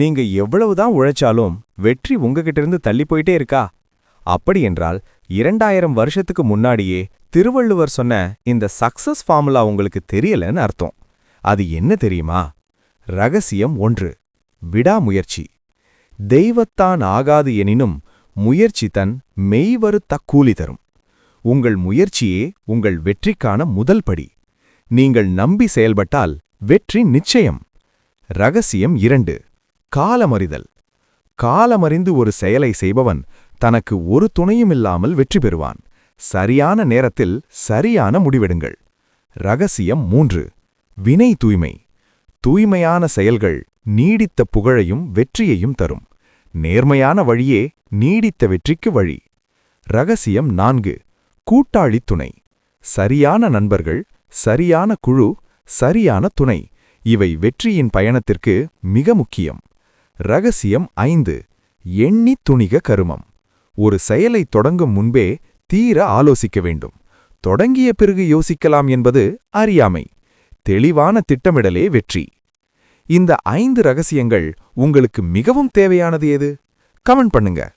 நீங்க எவ்வளவுதான் உழைச்சாலும் வெற்றி உங்ககிட்ட இருந்து தள்ளி போயிட்டே இருக்கா அப்படியென்றால் இரண்டாயிரம் வருஷத்துக்கு முன்னாடியே திருவள்ளுவர் சொன்ன இந்த சக்சஸ் ஃபார்முலா உங்களுக்கு தெரியலன்னு அர்த்தம். அது என்ன தெரியுமா? ரகசியம் ஒன்று விடாமுயற்சி. தெய்வத்தான் ஆகாது எனினும் முயற்சி தன் மெய்வரு தக்கூலி தரும். உங்கள் முயற்சியே உங்கள் வெற்றிக்கான முதல் படி. நீங்கள் நம்பி செயல்பட்டால் வெற்றி நிச்சயம். ரகசியம் இரண்டு காலமறிதல். காலமறிந்து ஒரு செயலை செய்பவன் தனக்கு ஒரு துணையுமில்லாமல் வெற்றி பெறுவான். சரியான நேரத்தில் சரியான முடிவெடுங்கள். ரகசியம் மூன்று. வினை தூய்மை. தூய்மையான செயல்கள் நீடித்த புகழையும் வெற்றியையும் தரும். நேர்மையான வழியே நீடித்த வெற்றிக்கு வழி. ரகசியம் நான்கு. கூட்டாளி துணை. சரியான நண்பர்கள் சரியான குழு சரியான துணை இவை வெற்றியின் பயணத்திற்கு மிக முக்கியம். ரகசியம் ஐந்து. எண்ணி துணிக கருமம். ஒரு செயலை தொடங்கும் முன்பே தீர ஆலோசிக்க வேண்டும். தொடங்கிய பிறகு யோசிக்கலாம் என்பது அறியாமை. தெளிவான திட்டமிடலே வெற்றி. இந்த ஐந்து ரகசியங்கள் உங்களுக்கு மிகவும் தேவையானது எது? கமெண்ட் பண்ணுங்க.